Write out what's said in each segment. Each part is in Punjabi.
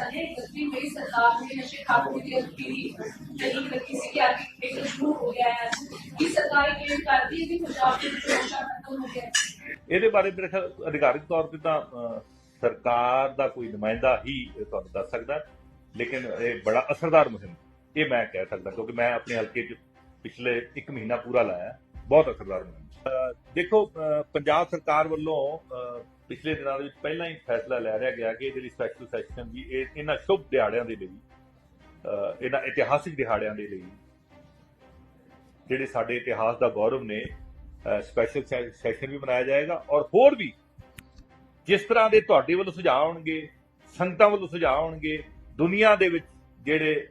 ਸਾਡੇ ਇਕੱਤੀ ਮਈ ਸਰਕਾਰ ਨੇ ਨਸ਼ੇ ਖਾਤੇ ਦੀ ਅਧਿਕਾਰੀ ਨਹੀਂ ਰੱਖੀ ਸੀ ਕਿ ਅੱਜ ਇੱਕ ਸ਼ੁਰੂ ਹੋ ਗਿਆ ਹੈ ਕਿ ਸਰਕਾਰ ਕਲੇਮ ਕਰਦੀ ਹੈ ਕਿ ਪੰਜਾਬ ਦੇ ਵਿੱਚ ਨਸ਼ਾ ਖਤਮ ਹੋ ਗਿਆ ਹੈ ਇਹਦੇ ਬਾਰੇ ਮੇਰੇ ਖਿਆਲ ਅਧਿਕਾਰਿਕ ਤੌਰ ਤੇ ਤਾਂ ਅਹ, ਸਰਕਾਰ ਦਾ ਕੋਈ ਨੁਮਾਇੰਦਾ ਹੀ ਇਹ ਤੁਹਾਨੂੰ ਦੱਸ ਸਕਦਾ ਹੈ। ਲੇਕਿਨ ਇਹ ਬੜਾ ਅਸਰਦਾਰ ਮੁਹਿੰਮ ਇਹ ਮੈਂ ਕਹਿ ਸਕਦਾ ਕਿਉਂਕਿ ਮੈਂ ਆਪਣੇ ਹਲਕੇ 'ਚ ਪਿਛਲੇ 1 ਮਹੀਨਾ ਪੂਰਾ ਲਾਇਆ ਬਹੁਤ ਅਸਰਦਾਰ ਮੁਹਿੰਮ ਅਹ, ਦੇਖੋ ਅਹ, ਪੰਜਾਬ ਸਰਕਾਰ ਵੱਲੋਂ ਅਹ, ਪਿਛਲੇ ਦਿਨਾਂ ਦੇ ਵਿੱਚ ਪਹਿਲਾਂ ਹੀ ਫੈਸਲਾ ਲੈ ਰਿਹਾ ਗਿਆ ਕਿ ਇਹਦੇ ਲਈ ਸਪੈਸ਼ਲ ਸੈਸ਼ਨ ਵੀ ਇਹ ਇਹਨਾਂ ਸ਼ੁਭ ਦਿਹਾੜਿਆਂ ਦੇ ਲਈ ਇਹਨਾਂ ਇਤਿਹਾਸਿਕ ਦਿਹਾੜਿਆਂ ਦੇ ਲਈ, ਜਿਹੜੇ ਸਾਡੇ ਇਤਿਹਾਸ ਦਾ ਗੌਰਵ ਨੇ ਸਪੈਸ਼ਲ ਸੈਸ਼ਨ ਵੀ ਬਣਾਇਆ ਜਾਏਗਾ ਔਰ ਹੋਰ ਵੀ ਜਿਸ ਤਰ੍ਹਾਂ ਦੇ ਤੁਹਾਡੇ ਵੱਲੋਂ ਸੁਝਾਅ ਆਉਣਗੇ, ਸੰਗਤਾਂ ਵੱਲੋਂ ਸੁਝਾਅ ਆਉਣਗੇ, ਦੁਨੀਆ ਦੇ ਵਿੱਚ ਜਿਹੜੇ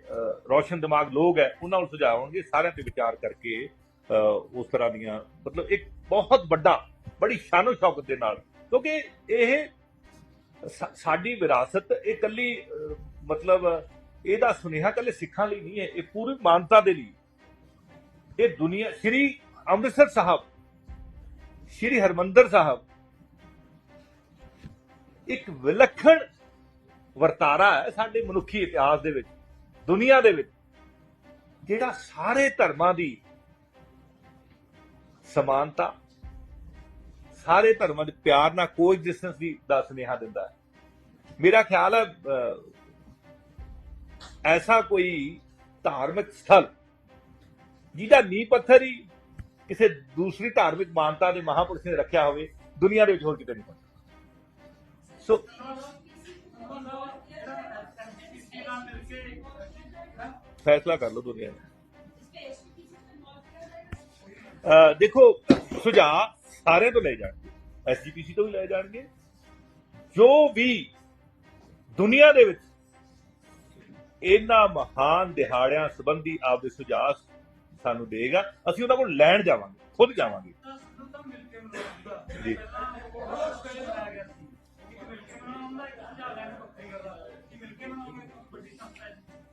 ਰੋਸ਼ਨ ਦਿਮਾਗ ਲੋਕ ਹੈ, ਉਹਨਾਂ ਨੂੰ ਸੁਝਾਅ ਆਉਣਗੇ, ਸਾਰਿਆਂ ਤੇ ਵਿਚਾਰ ਕਰਕੇ ਉਸ ਤਰ੍ਹਾਂ ਦੀਆਂ ਮਤਲਬ ਇੱਕ ਬਹੁਤ ਵੱਡਾ, ਬੜੀ ਸ਼ਾਨੋ ਸ਼ੌਕਤ ਦੇ ਨਾਲ ਕਿਉਂਕਿ ਇਹ ਸਾਡੀ ਵਿਰਾਸਤ, ਇਹ ਕੱਲੀ ਮਤਲਬ ਇਹਦਾ ਸੁਨੇਹਾ ਕੱਲੇ ਸਿੱਖਾਂ ਲਈ ਨਹੀਂ ਹੈ, ਇਹ ਪੂਰੀ ਮਾਨਤਾ ਦੇ ਲਈ। ਇਹ ਦੁਨੀਆ, ਸ੍ਰੀ ਅੰਮ੍ਰਿਤਸਰ ਸਾਹਿਬ, ਸ੍ਰੀ ਹਰਮੰਦਰ ਸਾਹਿਬ, ਇੱਕ ਵਿਲੱਖਣ ਵਰਤਾਰਾ ਹੈ ਸਾਡੇ ਮਨੁੱਖੀ ਇਤਿਹਾਸ ਦੇ ਵਿੱਚ, ਦੁਨੀਆ ਦੇ ਵਿੱਚ, ਜਿਹੜਾ ਸਾਰੇ ਧਰਮਾਂ ਦੀ ਸਮਾਨਤਾ ਸਾਰੇ ਧਰਮਾਂ ਦੇ ਪਿਆਰ ਨਾਲ ਕੋਐਗਜ਼ਿਸਟੈਂਸ ਦੀ ਦਾ ਸੁਨੇਹਾ ਦਿੰਦਾ। ਹੈ ਮੇਰਾ ਖਿਆਲ ਹੈ ਐਸਾ ਕੋਈ ਧਾਰਮਿਕ ਸਥਲ ਜਿਹਦਾ ਨੀਂਹ ਪੱਥਰ ਹੀ ਕਿਸੇ ਦੂਸਰੀ ਧਾਰਮਿਕ ਮਾਨਤਾ ਦੇ ਮਹਾਪੁਰਸ਼ ਨੇ ਰੱਖਿਆ ਹੋਵੇ, ਦੁਨੀਆ ਦੇ ਵਿੱਚ ਹੋਰ ਕਿਤੇ ਨਹੀਂ ਪਹੁੰਚਿਆ ਸੋ ਫੈਸਲਾ ਕਰ ਲਓ ਦੁਨੀਆ ਨੇ ਦੇਖੋ, ਸੁਝਾਅ ਸਾਰਿਆਂ ਤੋਂ ਲੈ ਜਾਣ। ਐਸਜੀਪੀਸੀ ਤੋਂ ਵੀ ਲੈ ਜਾਣਗੇ। ਜੋ ਵੀ ਦੁਨੀਆ ਦੇ ਵਿੱਚ ਇਹਨਾਂ ਮਹਾਨ ਦਿਹਾੜਿਆਂ ਸੰਬੰਧੀ ਆਪਦੇ ਸੁਝਾਅ ਸਾਨੂੰ ਦੇਗਾ ਅਸੀਂ ਉਹਨਾਂ ਕੋਲ ਲੈਣ ਜਾਵਾਂਗੇ ਖੁਦ ਜਾਵਾਂਗੇ। ਜੀ।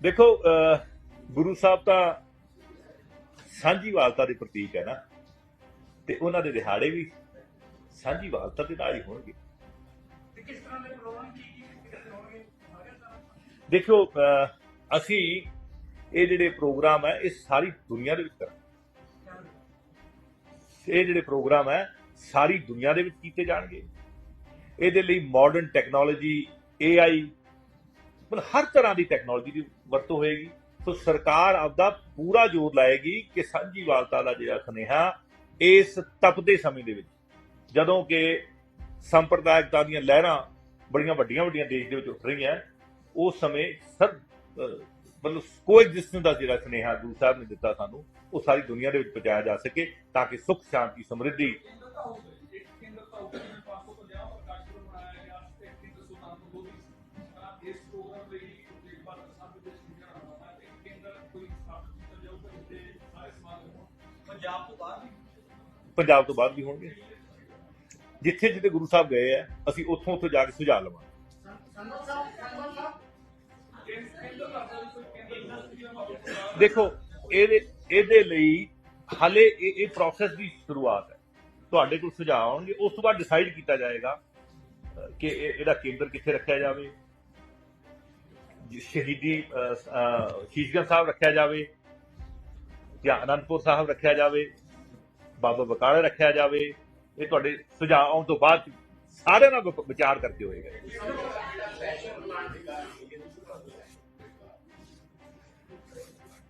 ਦੇਖੋ ਅਹ, ਗੁਰੂ ਸਾਹਿਬ ਤਾਂ ਸਾਂਝੀਵਾਲਤਾ ਦੇ ਪ੍ਰਤੀਕ ਹੈ ਨਾ ਤੇ ਉਹਨਾਂ ਦੇ ਦਿਹਾੜੇ ਵੀ ਸਾਂਝੀਵਾਲਤਾ ਦੇ ਨਾਲ ਹੀ ਹੋਣਗੇ। ਦੇਖੋ ਅਹ, ਅਸੀਂ ਇਹ ਜਿਹੜੇ ਪ੍ਰੋਗਰਾਮ ਹੈ ਇਹ ਸਾਰੀ ਦੁਨੀਆ ਦੇ ਵਿੱਚ ਕਰਾਂਗੇ। ਇਹ ਜਿਹੜੇ ਪ੍ਰੋਗਰਾਮ ਹੈ ਸਾਰੀ ਦੁਨੀਆ ਦੇ ਵਿੱਚ ਕੀਤੇ ਜਾਣਗੇ। ਇਹਦੇ ਲਈ ਮਾਡਰਨ ਟੈਕਨੋਲੋਜੀ AI ਮਤਲਬ ਹਰ ਤਰ੍ਹਾਂ ਦੀ ਟੈਕਨੋਲੋਜੀ ਦੀ ਵਰਤੋਂ ਹੋਏਗੀ। ਸੋ ਸਰਕਾਰ ਆਪਦਾ ਪੂਰਾ ਜ਼ੋਰ ਲਾਏਗੀ ਕਿ ਸਾਂਝੀਵਾਲਤਾ ਦਾ ਜਿਹੜਾ ਸੁਨੇਹਾ ਇਸ ਤਪਦੇ ਸਮੇਂ ਦੇ ਵਿੱਚ ਜਦੋਂ ਕਿ ਸੰਪਰਦਾਇਕਤਾ ਦੀਆਂ ਲਹਿਰਾਂ ਬੜੀਆਂ ਵੱਡੀਆਂ ਵੱਡੀਆਂ ਦੇਸ਼ ਦੇ ਵਿੱਚ ਉੱਠ ਰਹੀਆਂ, ਉਸ ਸਮੇਂ ਸਰ ਮਤਲਬ ਕੋਐਗਜ਼ਿਸਟੈਂਸ ਦਾ ਜਿਹੜਾ ਸੁਨੇਹਾ ਗੁਰੂ ਸਾਹਿਬ ਨੇ ਦਿੱਤਾ ਸਾਨੂੰ, ਉਹ ਸਾਰੀ ਦੁਨੀਆ ਦੇ ਵਿੱਚ ਪਹੁੰਚਾਇਆ ਜਾ ਸਕੇ ਤਾਂ ਕਿ ਸੁਖ, ਸ਼ਾਂਤੀ, ਸਮਰਿੱਧੀ ਪੰਜਾਬ ਤੋਂ ਬਾਹਰ ਪੰਜਾਬ ਤੋਂ ਬਾਅਦ ਵੀ ਹੋਣਗੇ। ਜਿੱਥੇ ਜਿੱਥੇ ਗੁਰੂ ਸਾਹਿਬ ਗਏ ਆ ਅਸੀਂ ਉੱਥੋਂ ਉੱਥੋਂ ਜਾ ਕੇ ਸੁਝਾਅ ਲਵਾਂਗੇ। ਦੇਖੋ ਇਹਦੇ ਇਹਦੇ ਲਈ ਹਲੇ ਇਹ ਇਹ ਪ੍ਰੋਸੈਸ ਦੀ ਸ਼ੁਰੂਆਤ ਹੈ। ਤੁਹਾਡੇ ਕੋਲ ਸੁਝਾਅ ਆਉਣਗੇ ਉਸ ਤੋਂ ਬਾਅਦ ਡਿਸਾਈਡ ਕੀਤਾ ਜਾਏਗਾ ਕਿ ਇਹ- ਇਹਦਾ ਕੇਂਦਰ ਕਿੱਥੇ ਰੱਖਿਆ ਜਾਵੇ। ਸ਼ਹੀਦੀ ਅਹ, ਸ਼ੀਸ਼ਗੰਜ ਸਾਹਿਬ ਰੱਖਿਆ ਜਾਵੇ ਜਾਂ ਅਨੰਦਪੁਰ ਸਾਹਿਬ ਰੱਖਿਆ ਜਾਵੇ ਬਾਬਾ ਬਕਾਲੇ ਰੱਖਿਆ ਜਾਵੇ ਇਹ ਤੁਹਾਡੇ ਸੁਝਾਅ ਆਉਣ ਤੋਂ ਬਾਅਦ ਸਾਰਿਆਂ ਨਾਲ ਵਿਚਾਰ ਕਰਕੇ ਹੋਏਗਾ।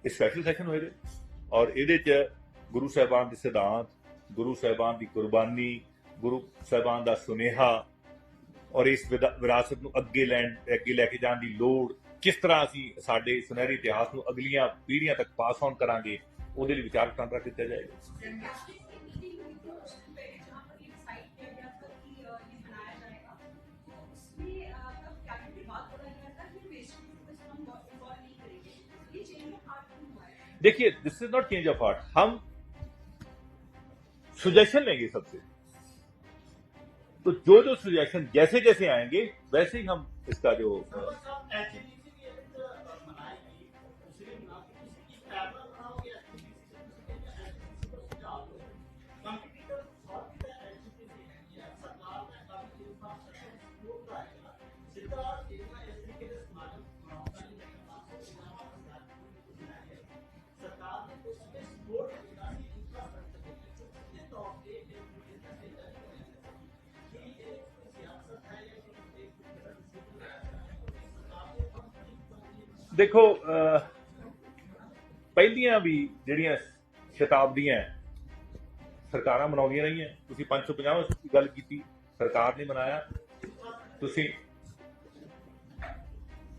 ਇਹ ਸਪੈਸ਼ਲ ਸੈਸ਼ਨ ਹੋਏਗਾ ਔਰ ਇਹਦੇ ਚ ਗੁਰੂ ਸਾਹਿਬਾਨ ਦੇ ਸਿਧਾਂਤ, ਗੁਰੂ ਸਾਹਿਬਾਨ ਦੀ ਕੁਰਬਾਨੀ, ਗੁਰੂ ਸਾਹਿਬਾਨ ਦਾ ਸੁਨੇਹਾ ਔਰ ਇਸ ਵਿਦਾ- ਵਿਰਾਸਤ ਨੂੰ ਅੱਗੇ ਲੈਣ, ਅੱਗੇ ਲੈ ਕੇ ਜਾਣ ਦੀ ਲੋੜ ਕਿਸ ਤਰ੍ਹਾਂ ਅਸੀਂ ਸਾਡੇ ਸੁਨਹਿਰੀ ਇਤਿਹਾਸ ਨੂੰ ਅਗਲੀਆਂ ਪੀੜ੍ਹੀਆਂ ਤੱਕ ਪਾਸ ਔਨ ਕਰਾਂਗੇ, ਉਹਦੇ ਲਈ ਵਿਚਾਰ ਵਟਾਂਦਰਾ ਕੀਤਾ ਜਾਏਗਾ। देखिए this is not change of heart हम सुजेशन लेंगे सबसे। तो जो जो सुजेशन जैसे जैसे आएँगे, वैसे ही हम इसका जो ਦੇਖੋ ਪਹਿਲੀਆਂ ਵੀ ਜਿਹੜੀਆਂ ਸ਼ਤਾਬਦੀਆਂ ਸਰਕਾਰਾਂ ਮਨਾਉਂਦੀਆਂ ਰਹੀਆਂ। ਤੁਸੀਂ 550 ਦੀ ਗੱਲ ਕੀਤੀ, ਸਰਕਾਰ ਨੇ ਮਨਾਇਆ। ਤੁਸੀਂ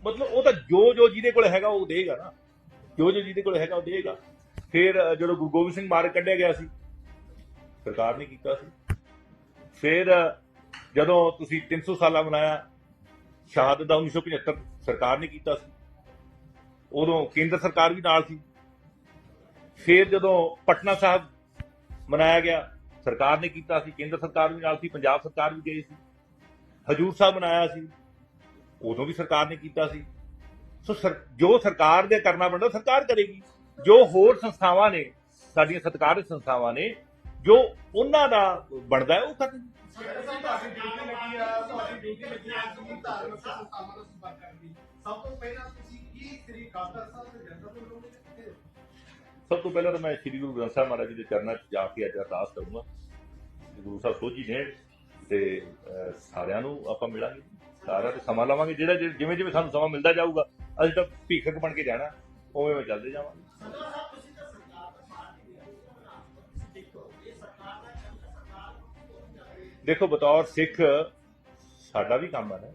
ਮਤਲਬ ਉਹ ਤਾਂ ਜੋ ਜੋ ਜਿਹਦੇ ਕੋਲ ਹੈਗਾ ਉਹ ਦੇਗਾ ਨਾ। ਜੋ ਜੋ ਜਿਹਦੇ ਕੋਲ ਹੈਗਾ ਉਹ ਦੇਗਾ। ਫਿਰ ਜਦੋਂ ਗੁਰੂ ਗੋਬਿੰਦ ਸਿੰਘ ਮਾਰ ਕੱਢਿਆ ਗਿਆ ਸੀ, ਸਰਕਾਰ ਨੇ ਕੀਤਾ ਸੀ। ਫਿਰ ਜਦੋਂ ਤੁਸੀਂ 300 ਸਾਲਾ ਮਨਾਇਆ, ਸ਼ਹਾਦਤ ਦਾ 1975 ਸਰਕਾਰ ਨੇ ਕੀਤਾ ਸੀ। ਉਦੋਂ ਕੇਂਦਰ ਸਰਕਾਰ ਵੀ ਨਾਲ ਸੀ। ਫਿਰ ਜਦੋਂ ਪਟਨਾ ਸਾਹਿਬ ਮਨਾਇਆ ਗਿਆ, ਸਰਕਾਰ ਨੇ ਕੀਤਾ ਸੀ, ਕੇਂਦਰ ਸਰਕਾਰ ਵੀ ਨਾਲ ਸੀ, ਪੰਜਾਬ ਸਰਕਾਰ ਵੀ ਗਈ ਸੀ। ਹਜੂਰ ਸਾਹਿਬ ਮਨਾਇਆ ਸੀ, ਉਦੋਂ ਵੀ ਸਰਕਾਰ ਨੇ ਕੀਤਾ ਸੀ। ਸੋ ਜੋ ਸਰਕਾਰ ਦੇ ਕਰਨਾ ਬਣਦਾ ਸਰਕਾਰ ਕਰੇਗੀ। ਜੋ ਹੋਰ ਸੰਸਥਾਵਾਂ ਨੇ, ਸਾਡੀਆਂ ਸਤਿਕਾਰਯੋਗ ਸੰਸਥਾਵਾਂ ਨੇ, ਜੋ ਉਹਨਾਂ ਦਾ ਬਣਦਾ ਉਹ ਕਰਨ ਸਭ ਤੋਂ ਪਹਿਲਾਂ ਸਭ ਤੋਂ ਪਹਿਲਾਂ ਤਾਂ ਮੈਂ ਸ੍ਰੀ ਗੁਰੂ ਗ੍ਰੰਥ ਸਾਹਿਬ ਮਹਾਰਾਜ ਜੀ ਦੇ ਚਰਨਾਂ 'ਚ ਜਾ ਕੇ ਅੱਜ ਅਰਦਾਸ ਕਰੂੰਗਾ। ਗੁਰੂ ਸਾਹਿਬ ਸੋਝੀ ਨੇ ਤੇ ਸਾਰਿਆਂ ਨੂੰ ਆਪਾਂ ਮਿਲਾਂਗੇ। ਸਾਰਿਆਂ ਤੇ ਸਮਾਂ ਲਵਾਂਗੇ। ਜਿਹੜਾ ਜਿਵੇਂ ਜਿਵੇਂ ਸਾਨੂੰ ਸਮਾਂ ਮਿਲਦਾ ਜਾਊਗਾ, ਅਸੀਂ ਤਾਂ ਭੀਖਕ ਬਣ ਕੇ ਜਾਣਾ। ਉਵੇਂ ਉਵੇਂ ਚੱਲਦੇ ਜਾਵਾਂਗੇ। ਦੇਖੋ ਦੇਖੋ ਬਤੌਰ ਸਿੱਖ ਸਾਡਾ ਵੀ ਕੰਮ ਹੈ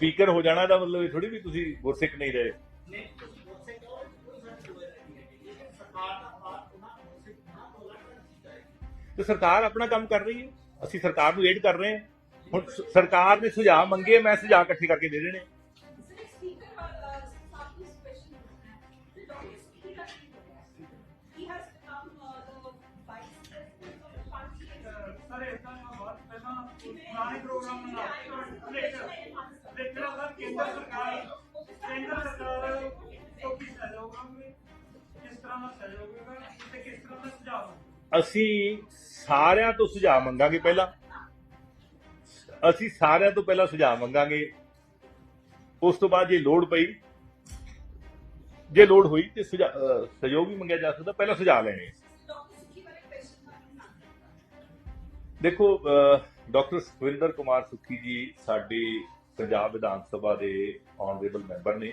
ਸਪੀਕਰ ਹੋ ਜਾਣਾ ਦਾ ਮਤਲਬ ਇਹ ਥੋੜੀ ਵੀ ਤੁਸੀਂ ਗੁਰਸਿੱਖ ਨਹੀਂ ਰਹੇ। ਤੇ ਸਰਕਾਰ ਆਪਣਾ ਕੰਮ ਕਰ ਰਹੀ ਹੈ। ਅਸੀਂ ਸਰਕਾਰ ਨੂੰ ਏਡ ਕਰ ਰਹੇ ਹਾਂ। ਹੁਣ ਸਰਕਾਰ ਨੇ ਸੁਝਾਅ ਮੰਗੇ ਮੈਂ ਸੁਝਾਅ ਇਕੱਠੇ ਕਰਕੇ ਦੇ ਦੇਣੇ। ਸਾਰੇ ਇਦਾਂ ਬਹੁਤ ਪਹਿਲਾਂ ਪੁਰਾਣੇ ਪ੍ਰੋਗਰਾਮ ਨਾਲ ਅਸੀਂ ਸਾਰਿਆਂ ਤੋਂ ਸੁਝਾਅ ਮੰਗਾਂਗੇ ਪਹਿਲਾਂ। ਅਸੀਂ ਸਾਰਿਆਂ ਤੋਂ ਪਹਿਲਾਂ ਸੁਝਾਅ ਮੰਗਾਂਗੇ। ਉਸ ਤੋਂ ਬਾਅਦ ਜੇ ਲੋੜ ਪਈ, ਜੇ ਲੋੜ ਹੋਈ ਤੇ ਸੁਝਾਅ- ਸਹਿਯੋਗ ਵੀ ਮੰਗਿਆ ਜਾ ਸਕਦਾ। ਪਹਿਲਾਂ ਸੁਝਾਅ ਲੈਣੇ ਦੇਖੋ ਡਾਕਟਰ ਸੁਖਵਿੰਦਰ ਕੁਮਾਰ ਸੁਖੀ ਜੀ ਸਾਡੇ ਪੰਜਾਬ ਵਿਧਾਨ ਸਭਾ ਦੇ ਆਨਰੇਬਲ ਮੈਂਬਰ ਨੇ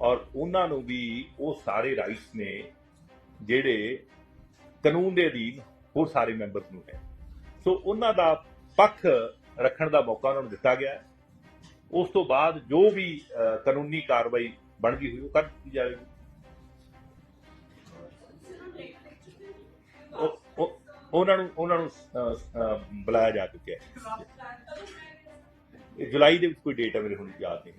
ਔਰ ਉਹਨਾਂ ਨੂੰ ਵੀ ਉਹ ਸਾਰੇ ਰਾਈਟਸ ਨੇ ਜਿਹੜੇ ਕਾਨੂੰਨ ਦੇ ਅਧੀਨ ਹੋਰ ਸਾਰੇ ਮੈਂਬਰਸ ਨੂੰ ਹੈ ਸੋ ਉਹਨਾਂ ਦਾ ਪੱਖ ਰੱਖਣ ਦਾ ਮੌਕਾ ਉਹਨਾਂ ਨੂੰ ਦਿੱਤਾ ਗਿਆ। ਉਸ ਤੋਂ ਬਾਅਦ ਜੋ ਵੀ ਕਾਨੂੰਨੀ ਕਾਰਵਾਈ ਬਣਦੀ ਹੋਈ ਉਹ ਕਰ ਦਿੱਤੀ ਜਾਵੇਗੀ। ਉਹਨਾਂ ਨੂੰ ਉਹਨਾਂ ਨੂੰ ਬੁਲਾਇਆ ਜਾ ਚੁੱਕਿਆ ਹੈ। ਇਹ ਜੁਲਾਈ ਦੇ ਵਿੱਚ ਕੋਈ ਡੇਟ ਹੈ ਮੇਰੇ ਹੁਣ ਯਾਦ ਨਹੀਂ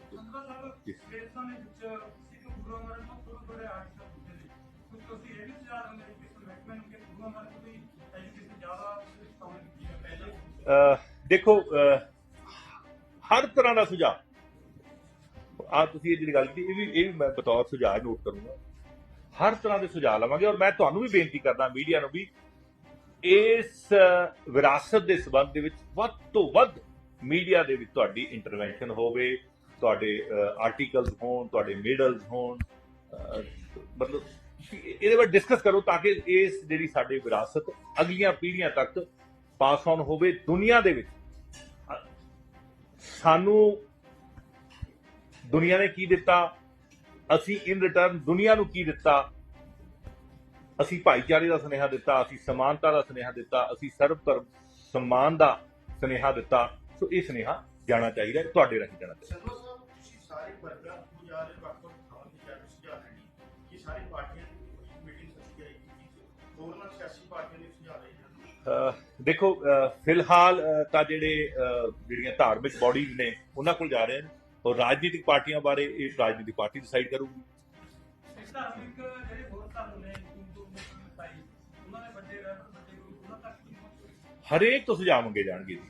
ਦੇਖੋ ਹਰ ਤਰ੍ਹਾਂ ਦਾ ਸੁਝਾਅ। ਆ ਤੁਸੀਂ ਇਹ ਜਿਹੜੀ ਗੱਲ ਕੀਤੀ ਇਹ ਵੀ ਇਹ ਵੀ ਮੈਂ ਬਤੌਰ ਸੁਝਾਅ ਨੋਟ ਕਰੂੰਗਾ। ਹਰ ਤਰ੍ਹਾਂ ਦੇ ਸੁਝਾਅ ਲਵਾਂਗੇ ਔਰ ਮੈਂ ਤੁਹਾਨੂੰ ਵੀ ਬੇਨਤੀ ਕਰਦਾ ਮੀਡੀਆ ਨੂੰ ਵੀ ਇਸ ਵਿਰਾਸਤ ਦੇ ਸੰਬੰਧ ਦੇ ਵਿੱਚ ਵੱਧ ਤੋਂ ਵੱਧ ਮੀਡੀਆ ਦੇ ਵਿੱਚ ਤੁਹਾਡੀ ਇੰਟਰਵੈਂਸ਼ਨ ਹੋਵੇ, ਤੁਹਾਡੇ ਆਰਟੀਕਲਸ ਹੋਣ, ਤੁਹਾਡੇ ਮੇਡਲਸ ਹੋਣ ਮਤਲਬ ਇਹਦੇ ਬਾਰੇ ਡਿਸਕਸ ਕਰੋ ਤਾਂ ਕਿ ਇਸ ਜਿਹੜੀ ਸਾਡੀ ਵਿਰਾਸਤ ਅਗਲੀਆਂ ਪੀੜ੍ਹੀਆਂ ਤੱਕ ਪਾਸ ਆਨ ਹੋਵੇ ਦੁਨੀਆ ਦੇ ਵਿੱਚ। ਸਾਨੂੰ ਦੁਨੀਆ ਨੇ ਕੀ ਦਿੱਤਾ? ਅਸੀਂ ਇਨ ਰਿਟਰਨ ਦੁਨੀਆ ਨੂੰ ਕੀ ਦਿੱਤਾ? ਅਸੀਂ ਭਾਈਚਾਰੇ ਦਾ ਸੁਨੇਹਾ ਦਿੱਤਾ, ਅਸੀਂ ਸਮਾਨਤਾ ਦਾ ਸੁਨੇਹਾ ਦਿੱਤਾ, ਅਸੀਂ ਸਰਬ ਧਰਮ ਸਨਮਾਨ ਦਾ ਸੁਨੇਹਾ ਦਿੱਤਾ। ਸੋ ਇਹ ਸੁਨੇਹਾ ਜਾਣਾ ਚਾਹੀਦਾ ਹੈ, ਤੁਹਾਡੇ ਰਾਹੀਂ ਜਾਣਾ ਚਾਹੀਦਾ ਸਰਦਾਰ ਸਾਹਿਬ ਤੁਸੀਂ ਸਾਰੇ ਵਰਗਾਂ ਨੂੰ ਜਾ ਰਹੇ ਵੱਖ ਵੱਖ ਥਾਵਾਂ ਤੇ ਜਾ ਕੇ ਸੁਝਾਅ ਲੈਣੀ ਇਹ ਸਾਰੀ ਪਾਰਟੀਆਂ ਦੀ ਮੀਟਿੰਗ ਸੱਚੀ ਜਾਏਗੀ ਹੋਰਨਾਂ ਸਿਆਸੀ ਪਾਰਟੀਆਂ ਦੇ ਸੁਝਾਅ ਲਏ ਜਾਣਗੇ ਅਹ ਦੇਖੋ ਅਹ ਫਿਲਹਾਲ ਅਹ ਤਾਂ ਜਿਹੜੇ ਅਹ ਜਿਹੜੀਆਂ ਧਾਰਮਿਕ ਬਾਡੀਜ਼ ਨੇ ਉਹਨਾਂ ਕੋਲ ਜਾ ਰਹੇ ਨੇ ਔਰ ਰਾਜਨੀਤਿਕ ਪਾਰਟੀਆਂ ਬਾਰੇ ਇਹ ਰਾਜਨੀਤਿਕ ਪਾਰਟੀ ਡਿਸਾਈਡ ਕਰੂਗੀ। ਇਸ ਧਾਰਮਿਕ ਜਿਹੜੇ ਹੋਰ ਧਰਮ ਨੇ ਹਿੰਦੂ ਮੁਸਲਿਮ ਇਸਾਈ ਉਹਨਾਂ ਦੇ ਵੱਡੇ ਰਹਿਬਰ ਵੱਡੇ ਗੁਰੂ ਉਹਨਾਂ ਤੱਕ ਕੀ ਪਹੁੰਚੇ ਹਰੇਕ ਤੋਂ ਸੁਝਾਅ ਮੰਗੇ ਜਾਣਗੇ ਜੀ।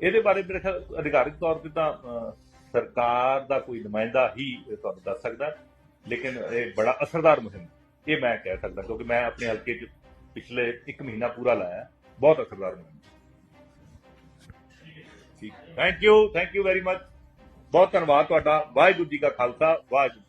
ਇਹਦੇ ਬਾਰੇ ਮੇਰੇ ਖਿਆਲ ਅਧਿਕਾਰਿਕ ਤੌਰ ਤੇ ਤਾਂ ਅਹ, ਸਰਕਾਰ ਦਾ ਕੋਈ ਨੁਮਾਇੰਦਾ ਹੀ ਇਹ ਤੁਹਾਨੂੰ ਦੱਸ ਸਕਦਾ ਹੈ। ਲੇਕਿਨ ਇਹ ਬੜਾ ਅਸਰਦਾਰ ਮੁਹਿੰਮ ਇਹ ਮੈਂ ਕਹਿ ਸਕਦਾ ਕਿਉਂਕਿ ਮੈਂ ਆਪਣੇ ਹਲਕੇ 'ਚ ਪਿਛਲੇ 1 ਮਹੀਨਾ ਪੂਰਾ ਲਾਇਆ ਹੈ। ਬਹੁਤ ਅਸਰਦਾਰ ਮੁਹਿੰਮ ਠੀਕ thank you thank you very much ਬਹੁਤ ਧੰਨਵਾਦ ਤੁਹਾਡਾ ਵਾਹਿਗੁਰੂ ਜੀ ਕਾ ਖਾਲਸਾ ਵਾਹਿਗੁਰੂ